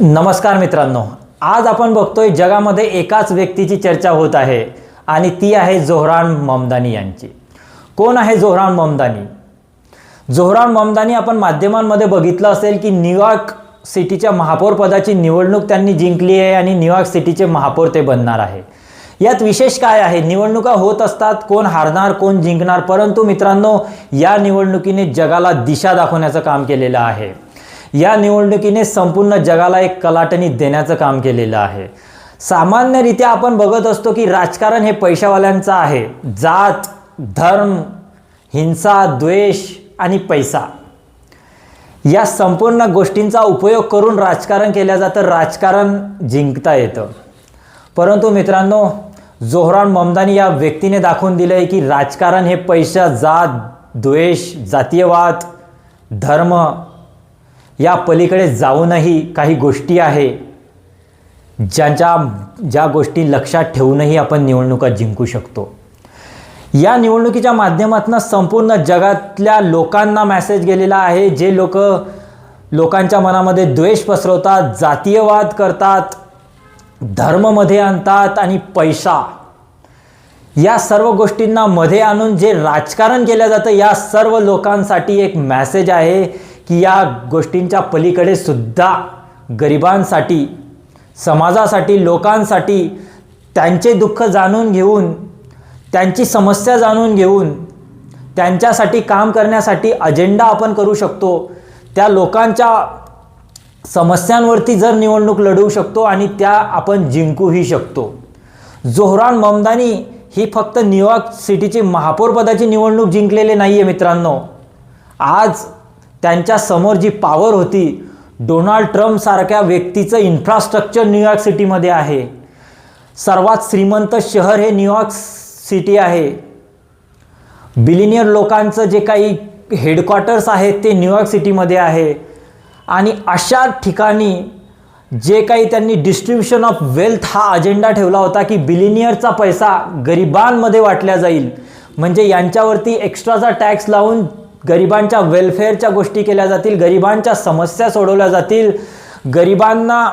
नमस्कार मित्रांनो आज आपण बघतोय जगामध्ये एकाच व्यक्तीची चर्चा होत आहे आणि ती आहे जोहरान ममदानी यांची. कोण आहे जोहरान ममदानी? जोहरान ममदानी आपण माध्यमांमध्ये बघितलं असेल की न्यूयॉर्क सिटीच्या महापौर पदाची निवडणूक त्यांनी जिंकली आहे आणि न्यूयॉर्क सिटीचे महापौर ते बनणार आहे. यात विशेष काय आहे? निवडणुका होत असतात कोण हारणार कोण जिंकणार परंतु मित्रांनो या निवडणुकीने जगाला दिशा दाखवण्याचं काम केलेलं आहे. या निवडणुकीने संपूर्ण जगाला एक कलाटणी देण्याचं काम केलेलं आहे. सामान्यरित्या आपण बघत असतो की राजकारण हे पैशावाल्यांचं आहे. जात धर्म हिंसा द्वेष आणि पैसा. या संपूर्ण गोष्टींचा उपयोग करून राजकारण केल्या जातं राजकारण जिंकता येतं. परंतु मित्रांनो जोहरान ममदानी या व्यक्तीने दाखवून दिलं आहे की राजकारण हे पैसा जात द्वेष जातीयवाद धर्म या पलीकडे जाऊनही काही गोष्टी आहे ज्यांच्या ज्या गोष्टी लक्षात ठेवूनही आपण निवडणुका जिंकू शकतो. या निवडणुकीच्या माध्यमातून संपूर्ण जगातल्या लोकांना मॅसेज गेलेला आहे जे लोक लोकांच्या मनामध्ये द्वेष पसरवतात जातीयवाद करतात धर्ममध्ये आणतात आणि पैसा. या सर्व गोष्टींना मध्ये आणून जे राजकारण केलं जातं या सर्व लोकांसाठी एक मॅसेज आहे की या गोष्टींच्या पलीकडे सुद्धा गरिबांसाठी समाजासाठी लोकांसाठी त्यांचे दुःख जाणून घेऊन त्यांची समस्या जाणून घेऊन त्यांच्यासाठी काम करण्यासाठी अजेंडा आपण करू शकतो. त्या लोकांच्या समस्यांवरती जर निवडणूक लढवू शकतो आणि त्या आपण जिंकूही शकतो. जोहरान ममदानी ही फक्त न्यूयॉर्क सिटीची महापौरपदाची निवडणूक जिंकलेली नाही आहे मित्रांनो. आज त्यांच्यासमोर जी पॉवर होती डोनाल्ड ट्रम्पसारख्या व्यक्तीचं इन्फ्रास्ट्रक्चर न्यूयॉर्क सिटीमध्ये आहे. सर्वात श्रीमंत शहर हे न्यूयॉर्क सिटी आहे. बिलिनियर लोकांचं जे काही हेडक्वार्टर्स आहेत ते न्यूयॉर्क सिटीमध्ये आहे. आणि अशा ठिकाणी जे काही त्यांनी डिस्ट्रीब्युशन ऑफ वेल्थ हा अजेंडा ठेवला होता की बिलिनियरचा पैसा गरिबांमध्ये वाटल्या जाईल. म्हणजे यांच्यावरती एक्स्ट्राचा टॅक्स लावून गरिबांच्या वेलफेअरच्या गोष्टी केल्या जातील गरिबांच्या समस्या सोडवल्या जातील. गरिबांना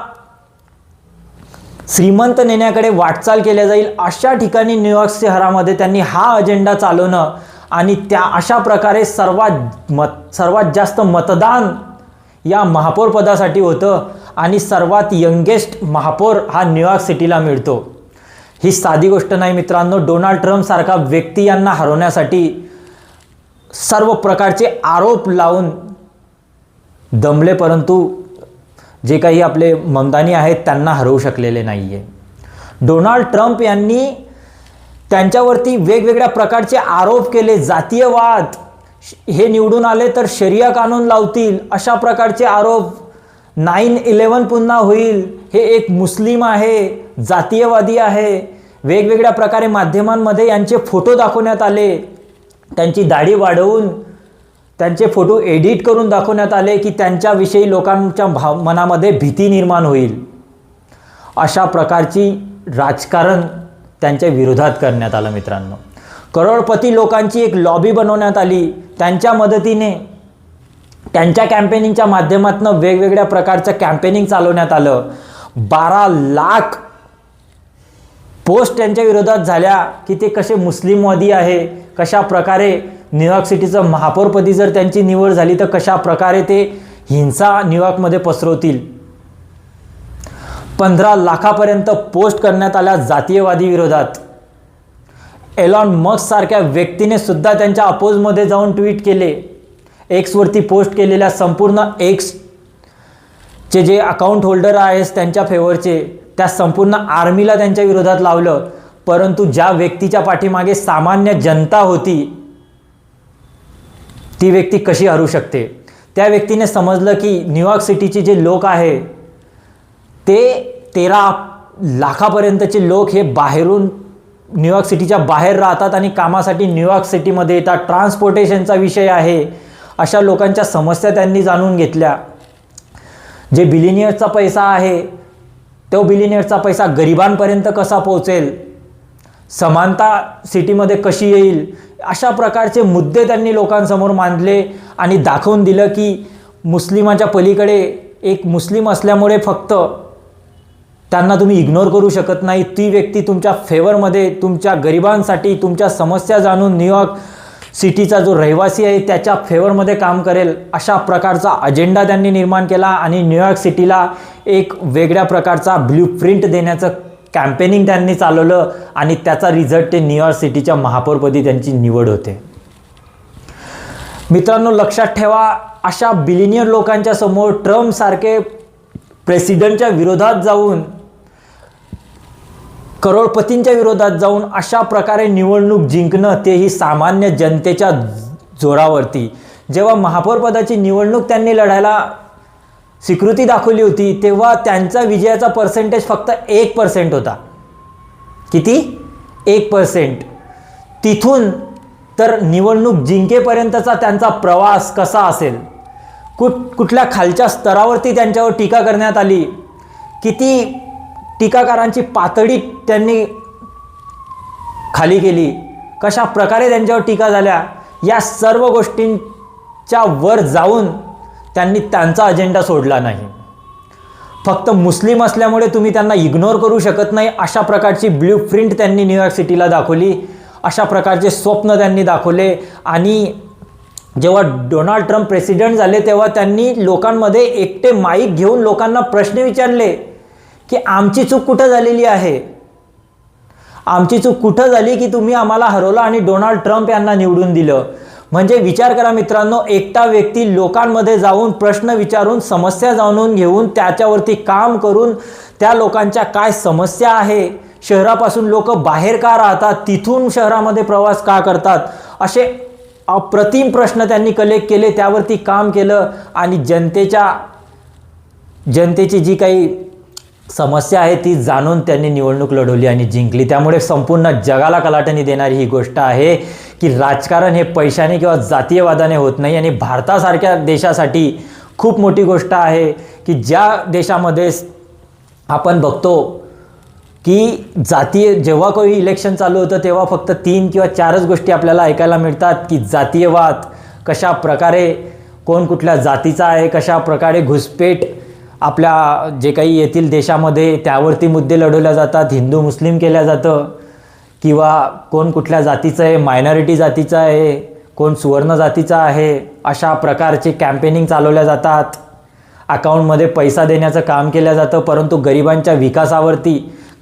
श्रीमंत नेण्याकडे वाटचाल केल्या जाईल. अशा ठिकाणी न्यूयॉर्क शहरामध्ये त्यांनी हा अजेंडा चालवणं आणि त्या अशा प्रकारे सर्वात मत सर्वात जास्त मतदान या महापौर पदासाठी होतं आणि सर्वात यंगेस्ट महापौर हा न्यूयॉर्क सिटीला मिळतो. ही साधी गोष्ट नाही मित्रांनो. डोनाल्ड ट्रम्पसारखा व्यक्ती यांना हरवण्यासाठी सर्व प्रकारचे आरोप लावून दमले परंतु जे काही आपले ममदानी आहेत त्यांना हरवू शकलेले नाही आहे डोनाल्ड ट्रम्प यांनी त्यांच्यावरती वेगवेगळ्या प्रकारचे आरोप केले जातीयवाद हे निवडून आले तर शरिया कानून लावतील अशा प्रकारचे आरोप. नाईन इलेवन पुन्हा होईल हे एक मुस्लिम आहे जातीयवादी आहे. वेगवेगळ्या प्रकारे माध्यमांमध्ये यांचे फोटो दाखवण्यात आले. त्यांची दाढी वाढवून त्यांचे फोटो एडिट करून दाखवण्यात आले की त्यांच्याविषयी लोकांच्या भाव मनामध्ये भीती निर्माण होईल. अशा प्रकारची राजकारण त्यांच्या विरोधात करण्यात आलं मित्रांनो. करोडपती लोकांची एक लॉबी बनवण्यात आली. त्यांच्या मदतीने त्यांच्या कॅम्पेनिंगच्या माध्यमातून वेगवेगळ्या प्रकारचं कॅम्पेनिंग चालवण्यात आलं. बारा लाख पोस्ट त्यांच्या विरोधात झाल्या की ते कसे मुस्लिमवादी आहे कशा प्रकारे न्यूयॉर्क सिटीचं महापौरपदी जर त्यांची निवड झाली तर कशा प्रकारे ते हिंसा न्यूयॉर्कमध्ये पसरवतील? पंधरा लाखापर्यंत पोस्ट करण्यात आल्या जातीयवादी विरोधात. एलॉन मस्क सारख्या व्यक्तीने सुद्धा त्यांच्या अपोजमध्ये जाऊन ट्विट केले. एक्सवरती पोस्ट केलेल्या संपूर्ण एक्सचे जे अकाउंट होल्डर आहेत त्यांच्या फेवरचे त्या संपूर्ण आर्मीला त्यांच्या विरोधात लावलं. परंतु ज्या व्यक्तीच्या पाठीमागे सामान्य जनता होती ती व्यक्ती कशी हरू शकते? त्या व्यक्तीने समजलं की न्यूयॉर्क सिटीचे जे लोक आहे ते तेरा लाखापर्यंतचे लोक हे बाहेरून न्यूयॉर्क सिटीच्या बाहेर राहतात आणि कामासाठी न्यूयॉर्क सिटीमध्ये येतात. ट्रान्सपोर्टेशनचा विषय आहे. अशा लोकांच्या समस्या त्यांनी जाणून घेतल्या. जे बिलिनियरचा पैसा आहे तो बिलिनियरचा पैसा गरिबांपर्यंत कसा पोहोचेल? समानता सिटीमध्ये कशी येईल अशा प्रकारचे मुद्दे त्यांनी लोकांसमोर मांडले आणि दाखवून दिलं की मुस्लिमाच्या पलीकडे एक मुस्लिम असल्यामुळे फक्त त्यांना तुम्ही इग्नोर करू शकत नाही. ती व्यक्ती तुमच्या फेवरमध्ये तुमच्या गरिबांसाठी तुमच्या समस्या जाणून न्यूयॉर्क सिटीचा जो रहिवासी आहे त्याच्या फेवरमध्ये काम करेल अशा प्रकारचा अजेंडा त्यांनी निर्माण केला आणि न्यूयॉर्क सिटीला एक वेगळ्या प्रकारचा ब्ल्यू प्रिंट देण्याचं कॅम्पेनिंग त्यांनी चालवलं आणि त्याचा रिझल्ट ते न्यूयॉर्क सिटीच्या महापौरपदी त्यांची निवड होते. मित्रांनो लक्षात ठेवा अशा बिलिनियर लोकांच्या समोर ट्रम्पसारखे प्रेसिडेंटच्या विरोधात जाऊन करोडपतींच्या विरोधात जाऊन अशा प्रकारे निवडणूक जिंकणं तेही सामान्य जनतेच्या जोरावरती. जेव्हा महापौरपदाची निवडणूक त्यांनी लढायला स्वीकृती दाखवली होती तेव्हा त्यांचा विजयाचा पर्सेंटेज फक्त एक पर्सेंट होता. किती? एक पर्सेंट तिथून तर निवडणूक जिंकेपर्यंतचा त्यांचा प्रवास कसा असेल? कुठ कुठल्या खालच्या स्तरावरती त्यांच्यावर टीका करण्यात आली? किती टीकाकारांची पातळी त्यांनी खाली केली? कशा प्रकारे त्यांच्यावर टीका झाल्या? या सर्व गोष्टींच्या वर जाऊन त्यांनी त्यांचा अजेंडा सोडला नाही. फक्त मुस्लिम असल्यामुळे तुम्ही त्यांना इग्नोर करू शकत नाही अशा प्रकारची ब्ल्यू प्रिंट त्यांनी न्यूयॉर्क सिटीला दाखवली अशा प्रकारचे स्वप्न त्यांनी दाखवले आणि जेव्हा डोनाल्ड ट्रम्प प्रेसिडेंट झाले तेव्हा त्यांनी लोकांमध्ये एकटे माईक घेऊन लोकांना प्रश्न विचारले की आमची चूक कुठं झालेली आहे? आमची चूक कुठं झाली की तुम्ही आम्हाला हरवलं आणि डोनाल्ड ट्रम्प यांना निवडून दिलं? म्हणजे विचार करा मित्रांनो एकटा व्यक्ती लोकांमध्ये जाऊन प्रश्न विचारून समस्या जाणून घेऊन त्याच्यावरती काम करून त्या लोकांच्या काय समस्या आहे? शहरापासून लोक बाहेर का राहतात? तिथून शहरामध्ये प्रवास का करतात? असे अप्रतिम प्रश्न त्यांनी कलेक्ट केले त्यावरती काम केलं आणि जनतेच्या जनतेची जी काही समस्या आहे ती जाणून त्यांनी निवडणूक लढवली आणि जिंकली. त्यामुळे संपूर्ण जगाला कलाटणी देणारी ही गोष्ट आहे की राजकारण हे पैशाने किंवा जातीयवादाने होत नाही आणि भारतासारख्या देशासाठी खूप मोठी गोष्ट आहे की ज्या देशामध्ये आपण बघतो की जातीय जेव्हा काही इलेक्शन चालू होतं तेव्हा फक्त तीन किंवा चारच गोष्टी आपल्याला ऐकायला मिळतात की जातीयवाद कशा प्रकारे कोण कुठल्या जातीचा आहे कशा प्रकारे घुसपेट आपल्या जे काही येथील देशामध्ये त्यावरती मुद्दे लढवल्या जातात हिंदू मुस्लिम केल्या जातं किंवा कोण कुठल्या जातीचं आहे मायनॉरिटी जातीचं आहे कोण सुवर्ण जातीचा आहे अशा प्रकारचे कॅम्पेनिंग चालवल्या जातात. अकाउंटमध्ये पैसा देण्याचं काम केलं जातं परंतु गरिबांच्या विकासावरती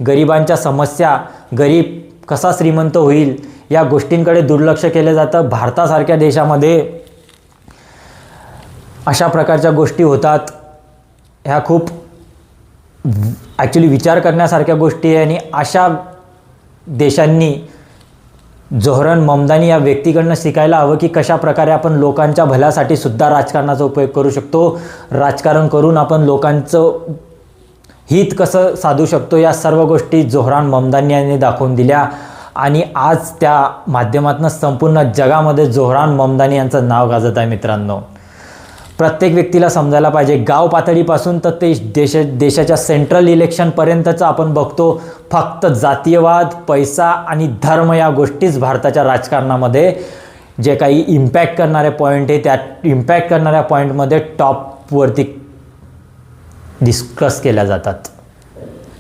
गरिबांच्या समस्या गरीब कसा श्रीमंत होईल या गोष्टींकडे दुर्लक्ष केलं जातं. भारतासारख्या देशामध्ये अशा प्रकारच्या गोष्टी होतात. ह्या खूप ॲक्च्युली विचार करण्यासारख्या गोष्टी आहे आणि अशा देशांनी जोहरन ममदानी या व्यक्तीकडनं शिकायला हवं की कशा प्रकारे आपण लोकांच्या भल्यासाठी सुद्धा राजकारणाचा उपयोग करू शकतो. राजकारण करून आपण लोकांचं हित कसं साधू शकतो या सर्व गोष्टी जोहरान ममदानी यांनी दाखवून दिल्या. आणि आज त्या माध्यमातून संपूर्ण जगामध्ये जोहरान ममदानी यांचं नाव गाजत आहे मित्रांनो. प्रत्येक व्यक्तीला समजायला पाहिजे. गाव पातळीपासून तर ते देश देशाच्या सेंट्रल इलेक्शनपर्यंतचं आपण बघतो फक्त जातीयवाद पैसा आणि धर्म या गोष्टीच भारताच्या राजकारणामध्ये जे काही इम्पॅक्ट करणारे पॉईंट आहे त्या इम्पॅक्ट करणाऱ्या पॉईंटमध्ये टॉपवरती डिस्कस केल्या जातात.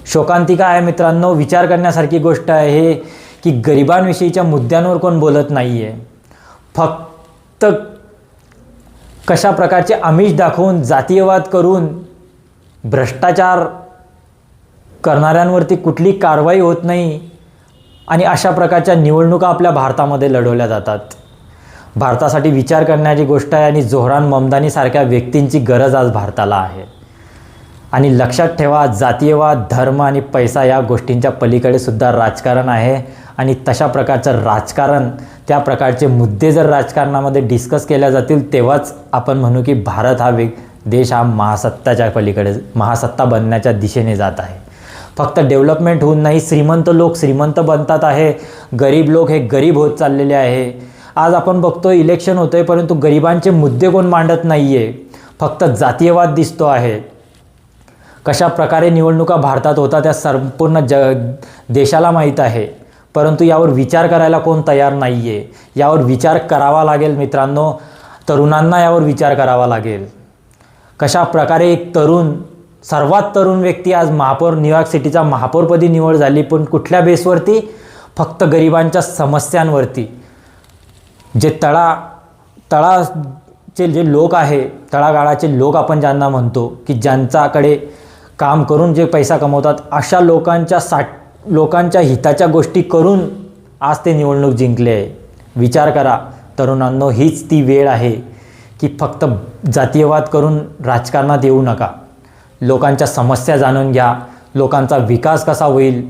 शोकांतिका आहे मित्रांनो विचार करण्यासारखी गोष्ट आहे की गरिबांविषयीच्या मुद्द्यांवर कोण बोलत नाही आहे फक्त कशा प्रकारचे आमिष दाखवून जातीयवाद करून भ्रष्टाचार करणाऱ्यांवरती कुठली कारवाई होत नाही आणि अशा प्रकारच्या निवडणुका आपल्या भारतामध्ये लढवल्या जातात. भारतासाठी विचार करण्याची गोष्ट आहे आणि जोहरान ममदानीसारख्या व्यक्तींची गरज आज भारताला आहे. आणि लक्षात ठेवा जातीयवाद धर्म आणि पैसा या गोष्टींच्या पलीकडे सुद्धा राजकारण आहे. आणि तशा प्रकारचं राजकारण त्या प्रकारचे मुद्दे जर राजकारणामध्ये डिस्कस केल्या जातील तेव्हाच आपण म्हणू की भारत हा वेग देश हा महासत्ताच्या पलीकडे महासत्ता बनण्याच्या दिशेने जात आहे. फक्त डेव्हलपमेंट होऊन नाही श्रीमंत लोक श्रीमंत बनतात आहे. गरीब लोक हे गरीब होत चाललेले आहे. आज आपण बघतो इलेक्शन होतं आहे परंतु गरिबांचे मुद्दे कोण मांडत नाही आहे फक्त जातीयवाद दिसतो आहे. कशा प्रकारे निवडणुका भारतात होतात त्या संपूर्ण ज देशाला माहीत आहे. परंतु यावर विचार करायला कोण तयार नाही आहे यावर विचार करावा लागेल मित्रांनो. तरुणांना यावर विचार करावा लागेल. कशा प्रकारे एक तरुण सर्वात तरुण व्यक्ती आज महापौर न्यूयॉर्क सिटीचा महापौरपदी निवड झाली पण कुठल्या बेसवरती? फक्त गरिबांच्या समस्यांवरती. जे तळा तळाचे जे लोक आहे तळागाळाचे लोक आपण ज्यांना म्हणतो की ज्यांच्याकडे काम करून जे पैसा कमवतात अशा लोकांच्या साठ लोकांच्या हिताच्या गोष्टी करून आज ते निवडणूक जिंकले आहे. विचार करा तरुणांनो हीच ती वेळ आहे की फक्त जातीयवाद करून राजकारणात येऊ नका. लोकांच्या समस्या जाणून घ्या लोकांचा विकास कसा होईल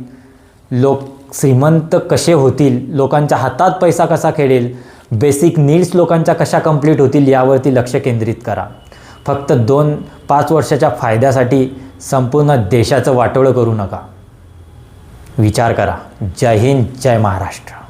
लोक श्रीमंत कसे होतील लोकांच्या हातात पैसा कसा खेळेल बेसिक नीड्स लोकांच्या कशा कंप्लीट होतील यावरती लक्ष केंद्रित करा. फक्त दोन पाच वर्षाच्या फायद्यासाठी संपूर्ण देशाचं वाटोळं करू नका. विचार करा. जय हिंद जय महाराष्ट्र.